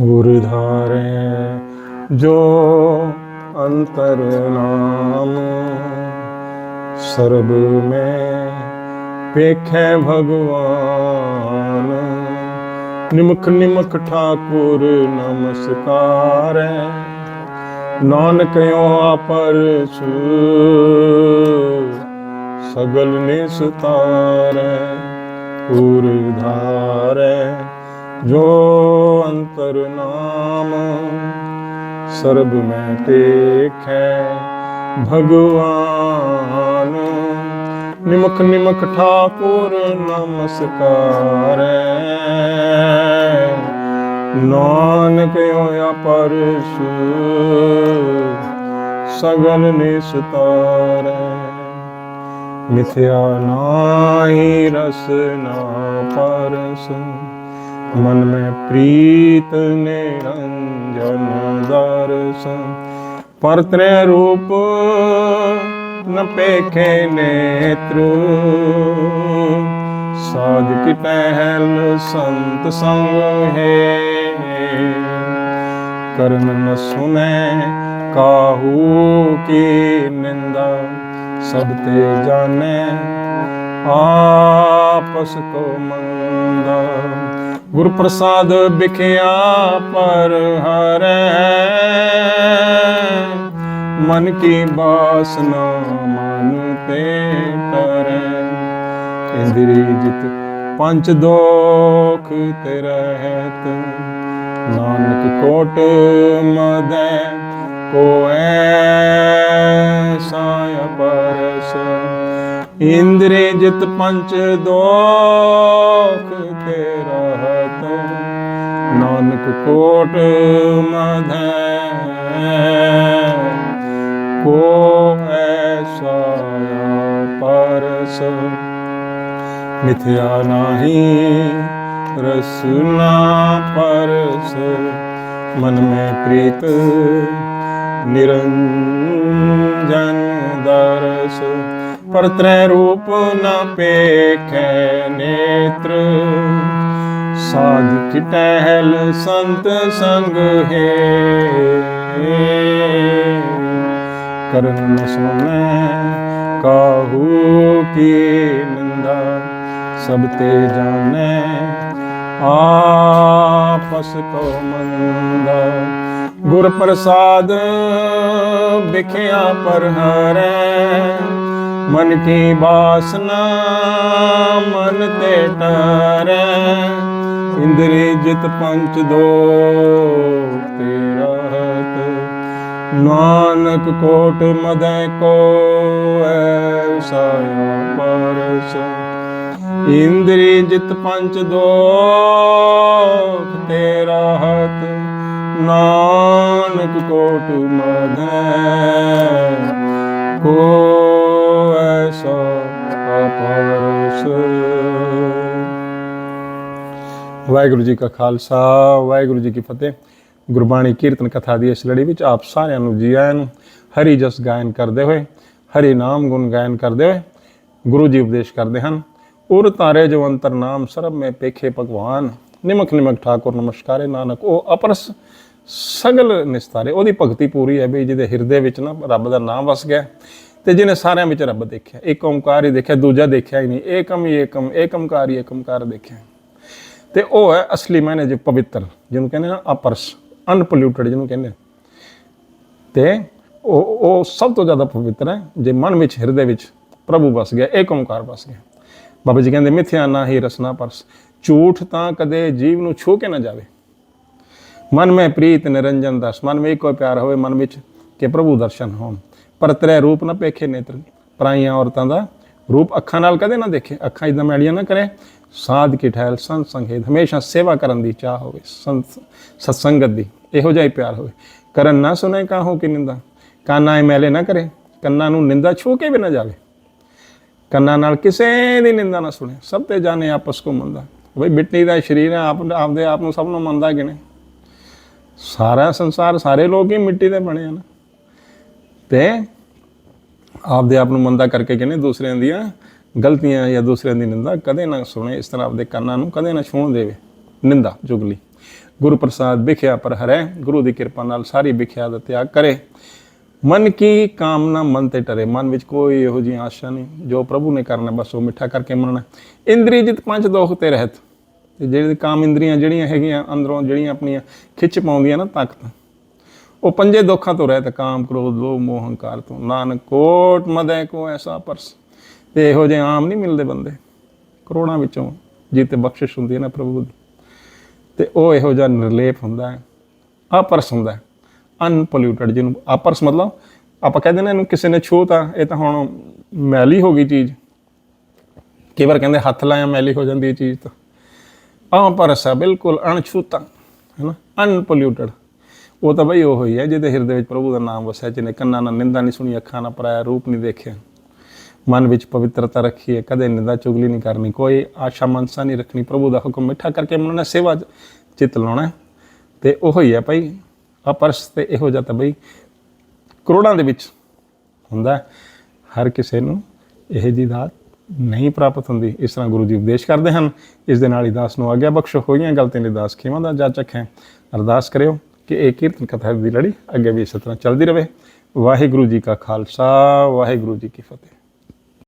ਗੁਰ ਧਾਰੇ, ਜੋ ਅੰਤਰ ਨਾਮ ਸਰਬ ਮੈਂ ਵੇਖੈ ਭਗਵਾਨ। ਨਿਮਖ ਨਿਮਖ ਠਾਕੁਰ ਨਮਸਕਾਰੈ ਨਾਨਕਿਓ ਆਪਰਸੁ ਸਗਲ ਨਿਸਤਾਰੈ, ਪੂਰ ਧਾਰੈ। ਜੋ ਅੰਤਰ ਨਾਮ ਸਰਬ ਮੈਂ ਦੇਖੈ, ਭਗਵਾਨ। ਨਿਮਖ ਨਿਮਖ ਠਾਕੁਰ ਨਮਸਕਾਰੈ। ਨਾਨਕ ਹੋਇਆ ਪਰਸੁ ਸਗਲ ਨਿਸਤਾਰੈ। ਮਿਥਿਆ ਨਾਹੀ ਰਸ ਨਾ ਮਨ ਮੈਂ ਪ੍ਰੀਤ ਨਿਰੰਜਨ ਦਰਸ ਪਰਤਰੇ ਰੂਪ ਨ ਪੇਖੇ ਨੇਤਰ। ਸਾਧ ਕੀ ਪਹਿਲ ਸੰਤ ਸੰਗ ਹੈ ਕਰਨ ਨ ਸੁਨੇ ਕਾਹੂ ਕੀ ਨਿੰਦਾ। ਸਭ ਤੇ ਜਾਣੇ ਆਪਸ ਕੋ ਮੰਦਾ ਗੁਰ ਪ੍ਰਸਾਦ ਬਿਖਿਆ ਪਰ ਹਰੈ। ਮਨ ਕੀ ਬਾਸਨਾ ਮਨ ਤੇ ਟਰੈ ਇੰਦਰੀ ਜਿਤ ਪੰਜ ਦੋਖ ਤੇ ਰਹਿਤ। ਨਾਨਕ ਕੋਟ ਮਦੈ ਕੋ ਇੰਦਰੀ ਜਿਤ ਪੰਜ ਦੋਖ ਤੇ ਰਹਤ ਨਾਨਕ ਕੋਟ ਮਧੈ। ਕੋ ਐਸਾ ਪਰਸ, ਮਿਥਿਆ ਨਾਹੀ ਰਸਨਾ ਪਰਸ, ਮਨ ਮੈਂ ਪ੍ਰੀਤ ਨਿਰੰਜਨ ਦਰਸ ਪਰਤ੍ਰੈ ਰੂਪ ਨ ਪੇਖੈ ਨੇਤਰ। ਸਾਧ ਕੀ ਟਹਿਲ ਸੰਤ ਸੰਗ ਹੈ। ਕਰਨ ਨ ਸੁਣੈ ਕਾਹੂ ਕੀ ਨਿੰਦਾ, ਸਭ ਤੇ ਜਾਣੈ ਆਪਸ ਕੋ ਮੰਦਾ। ਗੁਰ ਪ੍ਰਸਾਦ ਵਿਖਿਆ ਪਰ ਹਰੈ, ਮਨ ਕੀ ਬਾਸਨਾ ਮਨ ਤੇ ਟਰੈ, ਇੰਦਰੀ ਜਿਤ ਪੰਚ ਦੋ ਤੇਰਾਤ ਨਾਨਕ ਕੋਟ ਮਦੈ ਕੋ ਐਸਾ ਪਰਸ। ਇੰਦਰੀ ਜਿਤ ਪੰਚ ਦੋ ਤੇਰਾਤ ਨਾਨਕ ਕੋਟ ਮਦੈ ਕੋ ਐਸਾ ਪਰਸ ਵਾਹਿਗੁਰੂ ਜੀ ਕਾ ਖਾਲਸਾ, ਵਾਹਿਗੁਰੂ ਜੀ ਕੀ ਫਤਿਹ। ਗੁਰਬਾਣੀ ਕੀਰਤਨ ਕਥਾ ਦੀ ਇਸ ਲੜੀ ਵਿੱਚ ਆਪ ਸਾਰਿਆਂ ਨੂੰ, ਜੀ ਆਇਆਂ ਨੂੰ ਹਰੀ ਜਸ ਗਾਇਨ ਕਰਦੇ ਹੋਏ, ਹਰੀ ਨਾਮ ਗੁਣ ਗਾਇਨ ਕਰਦੇ ਹੋਏ ਗੁਰੂ ਜੀ ਉਪਦੇਸ਼ ਕਰਦੇ ਹਨ। ਉਰ ਤਾਰੇ ਜੋ ਅੰਤਰ ਨਾਮ ਸਰਬ ਮੇ ਪੇਖੇ ਭਗਵਾਨ, ਨਿਮਕ ਨਿਮਕ ਠਾਕੁਰ ਨਮਸਕਾਰੇ ਨਾਨਕ, ਉਹ ਅਪਰਸ। ਸਗਲ ਨਿਸਤਾਰੇ। ਉਹਦੀ ਭਗਤੀ ਪੂਰੀ ਹੈ ਵੀ ਜਿਹਦੇ ਹਿਰਦੇ ਵਿੱਚ ਨਾ ਰੱਬ ਦਾ ਨਾਮ ਵਸ ਗਿਆ ਤੇ ਜਿਹਨੇ ਸਾਰਿਆਂ ਵਿੱਚ ਰੱਬ ਦੇਖਿਆ। ਇੱਕ ਓੰਕਾਰ ਹੀ ਦੇਖਿਆ, ਦੂਜਾ ਦੇਖਿਆ ਹੀ ਨਹੀਂ। ਏਕਮ ਹੀ ਏਕਮ ਏਕਮਕਾਰ ਹੀ ਏਕਮਕਾਰ ਦੇਖਿਆ। ਤੇ ਉਹ ਹੈ ਅਸਲੀ ਮਾਇਨੇ ਜੇ ਪਵਿੱਤਰ, ਜਿਹਨੂੰ ਕਹਿੰਦੇ ਨਾ ਅਪਰਸ ਅਨਪੋਲਿਊਟਡ ਜਿਹਨੂੰ ਕਹਿੰਦੇ। ਤੇ ਉਹ ਉਹ ਸਭ ਤੋਂ ਜ਼ਿਆਦਾ ਪਵਿੱਤਰ ਹੈ, ਜੇ ਮਨ ਵਿੱਚ, ਹਿਰਦੇ ਵਿੱਚ ਪ੍ਰਭੂ ਵਸ ਗਿਆ ਏਕ ਓੰਕਾਰ ਵਸ ਗਿਆ। ਬਾਬਾ ਜੀ ਕਹਿੰਦੇ, ਮਿਥਿਆ ਨਾ ਹੀ ਰਸਨਾ ਪਰਸ। ਝੂਠ ਤਾਂ ਕਦੇ ਜੀਵ ਨੂੰ ਛੂ ਕੇ ਨਾ ਜਾਵੇ। ਮਨ ਮੈਂ ਪ੍ਰੀਤ ਨਿਰੰਜਨ ਦਸ, ਮਨ ਵਿੱਚ ਕੋਈ ਪਿਆਰ ਹੋਵੇ ਮਨ ਵਿੱਚ ਕਿ ਪ੍ਰਭੂ ਦਰਸ਼ਨ ਹੋਣ। ਪਰ ਤੇਰੇ ਰੂਪ ਨਾ ਪੇਖੇ ਨੇਤਰ, ਪਰਾਈਆਂ ਔਰਤਾਂ ਦਾ ਰੂਪ ਅੱਖਾਂ ਨਾਲ ਕਦੇ ਨਾ ਦੇਖੇ, ਅੱਖਾਂ ਇਦਾਂ ਮੈਲੀਆਂ ਨਾ ਕਰੇ। ਸਾਧ ਕੀ ਠਹਿਲ ਸੰਤ ਸੰਗੇਤ, ਹਮੇਸ਼ਾ ਸੇਵਾ ਕਰਨ ਦੀ ਚਾਹ ਹੋਵੇ, ਸੰਤ ਸਤਸੰਗਤ ਦੀ ਇਹੋ ਜਿਹਾ ਹੀ ਪਿਆਰ ਹੋਵੇ। ਕਰਨ ਨਾ ਸੁਣੇ ਕਾਹੋ ਕਿ ਨਿੰਦਾ, ਕਾਨਾ ਇਹ ਮੈਲੇ ਨਾ ਕਰੇ, ਕੰਨਾਂ ਨੂੰ ਨਿੰਦਾ ਛੂ ਕੇ ਵੀ ਨਾ ਜਾਵੇ। ਕੰਨਾਂ ਨਾਲ ਕਿਸੇ ਦੀ ਨਿੰਦਾ ਨਾ ਸੁਣੇ, ਸਭ ਤੇ ਜਾਣੇ ਆਪਸ ਕੋ ਮੰਦਾ। ਬਈ ਮਿੱਟੀ ਦਾ ਸਰੀਰ ਆਪ ਆਪਦੇ ਆਪ ਨੂੰ ਸਭ ਨੂੰ ਮੰਦਾ ਗਿਣੇ ਸਾਰਾ ਸੰਸਾਰ, ਸਾਰੇ ਲੋਕ ਹੀ ਮਿੱਟੀ ਦੇ ਬਣੇ ਹਨ। ਤੇ ਆਪਦੇ ਆਪ ਨੂੰ ਮੰਦਾ ਕਰਕੇ ਕਹਿੰਦੇ ਦੂਸਰਿਆਂ ਦੀਆਂ ਗਲਤੀਆਂ ਜਾਂ ਦੂਸਰਿਆਂ ਦੀ ਨਿੰਦਾ ਕਦੇ ਨਾ ਸੁਣੇ, ਇਸ ਤਰ੍ਹਾਂ ਆਪਦੇ ਕੰਨਾਂ ਨੂੰ ਕਦੇ ਨਾ ਛੂਣ ਦੇਵੇ। ਨਿੰਦਾ, ਜੁਗਲੀ। ਗੁਰੂ ਪ੍ਰਸਾਦ ਵਿਖਿਆ ਪਰ ਹਰੈ, ਗੁਰੂ ਦੀ ਕਿਰਪਾ ਨਾਲ ਸਾਰੀ ਵਿਖਿਆ ਦਾ ਤਿਆਗ ਕਰੇ। ਮਨ ਕੀ ਕਾਮਨਾ ਮਨ ਤੇ ਟਰੇ, ਮਨ ਵਿੱਚ ਕੋਈ ਇਹੋ ਜਿਹੀ ਆਸ਼ਾ ਨਹੀਂ, ਜੋ ਪ੍ਰਭੂ ਨੇ ਕਰਨਾ, ਬਸ ਉਹ ਮਿੱਠਾ ਕਰਕੇ ਮੰਨਣਾ। ਇੰਦਰੀ ਜਿਤ ਪੰਜ ਦੋਖ ਤੇ ਰਹਿਤ। ਤੇ ਜਿਹੜੇ ਕਾਮ ਇੰਦਰੀਆਂ ਜਿਹੜੀਆਂ ਹੈਗੀਆਂ ਅੰਦਰੋਂ ਜਿਹੜੀਆਂ ਆਪਣੀਆਂ ਖਿੱਚ ਪਾਉਂਦੀਆਂ ਨਾ ਤਾਕਤ, ਉਹ ਪੰਜੇ ਦੁੱਖਾਂ ਤੋਂ ਰਹਿਤ, ਕਾਮ, ਕ੍ਰੋਧ, ਲੋਭ, ਮੋਹ, ਹੰਕਾਰ ਤੋਂ। ਨਾਨਕ ਕੋਟ ਮਦੈ ਕੋ ਐਸਾ ਪਰਸ। ਤੇ ਇਹੋ ਜਿਹੇ ਆਮ ਨਹੀਂ ਮਿਲਦੇ ਬੰਦੇ। ਕਰੋੜਾਂ ਵਿੱਚੋਂ ਜਿੱਤੇ ਬਖਸ਼ਿਸ਼ ਹੁੰਦੀ ਹੈ ਨਾ ਪ੍ਰਭੂ ਦੀ। ਤੇ ਉਹ ਇਹੋ ਜਿਹਾ ਨਿਰਲੇਪ ਹੁੰਦਾ ਹੈ ਆਪਰਸ ਹੁੰਦਾ ਹੈ ਅਨਪੋਲਿਊਟਡ ਜਿਹਨੂੰ ਆਪਰਸ ਮਤਲਬ ਆਪਾਂ ਕਹਿੰਦੇ ਨੇ ਇਹਨੂੰ ਕਿਸੇ ਨੇ ਛੂਤਾ ਇਹ ਤਾਂ ਹੁਣ ਮੈਲੀ ਹੋ ਗਈ ਚੀਜ਼। ਕਈ ਵਾਰ ਕਹਿੰਦੇ ਹੱਥ ਲਾਇਆ ਮੈਲੀ ਹੋ ਜਾਂਦੀ ਹੈ ਚੀਜ਼ ਤਾਂ। ਆਪਰਸ ਹੈ ਬਿਲਕੁਲ ਅਣਛੂਤਾ, ਹੈ ਨਾ? ਅਨਪੋਲਿਊਟਡ ਉਹ ਤਾਂ ਬਈ ਉਹ ਹੀ ਹੈ ਜਿਹਦੇ ਹਿਰਦੇ ਵਿੱਚ ਪ੍ਰਭੂ ਦਾ ਨਾਮ ਵਸਿਆ, ਜਿਹਨੇ ਕੰਨਾਂ ਨਾਲ ਨਿੰਦਾ ਨਹੀਂ ਸੁਣੀ, ਅੱਖਾਂ ਨਾਲ ਪਰਾਇਆ ਰੂਪ ਨਹੀਂ ਦੇਖਿਆ। ਮਨ ਵਿੱਚ ਪਵਿੱਤਰਤਾ ਰੱਖੀ ਹੈ, ਕਦੇ ਨਿੰਦਾ ਚੁਗਲੀ ਨਹੀਂ ਕਰਨੀ, ਕੋਈ ਆਸ਼ਾ ਮਨਸਾ ਨਹੀਂ ਰੱਖਣੀ, ਪ੍ਰਭੂ ਦਾ ਹੁਕਮ ਮਿੱਠਾ ਕਰਕੇ ਮੰਨਣਾ ਸੇਵਾ 'ਚ ਚਿੱਤ ਲਾਉਣਾ ਹੈ। ਤੇ ਉਹ ਹੀ ਹੈ ਭਾਈ ਅਪਰਸ ਤੇ ਇਹੋ ਜਿਹਾ ਤਾਂ ਬਈ ਕਰੋੜਾਂ ਦੇ ਵਿੱਚ ਹੁੰਦਾ ਹਰ ਕਿਸੇ ਨੂੰ ਇਹ ਜੀ ਦਾਤ ਨਹੀਂ ਪ੍ਰਾਪਤ ਹੁੰਦੀ। ਇਸ ਤਰ੍ਹਾਂ ਗੁਰੂ ਜੀ ਉਪਦੇਸ਼ ਕਰਦੇ ਹਨ, ਇਸ ਦੇ ਨਾਲ ਹੀ ਦਾਸ ਨੂੰ ਆਗਿਆ ਬਖਸ਼। ਹੋਈਆਂ ਗਲਤੀਆਂ ਲਈ ਦਾਸ ਖਿਮਾ ਦਾ ਜਾਚਕ ਹੈ। ਅਰਦਾਸ ਕਰਿਓ ਕਿ ਇਹ ਕੀਰਤਨ ਕਥਾ ਦੀ ਲੜੀ ਅੱਗੇ ਵੀ ਇਸੇ ਤਰ੍ਹਾਂ ਚੱਲਦੀ ਰਹੇ। ਵਾਹਿਗੁਰੂ ਜੀ ਕਾ ਖਾਲਸਾ, ਵਾਹਿਗੁਰੂ ਜੀ ਕੀ ਫਤਿਹ।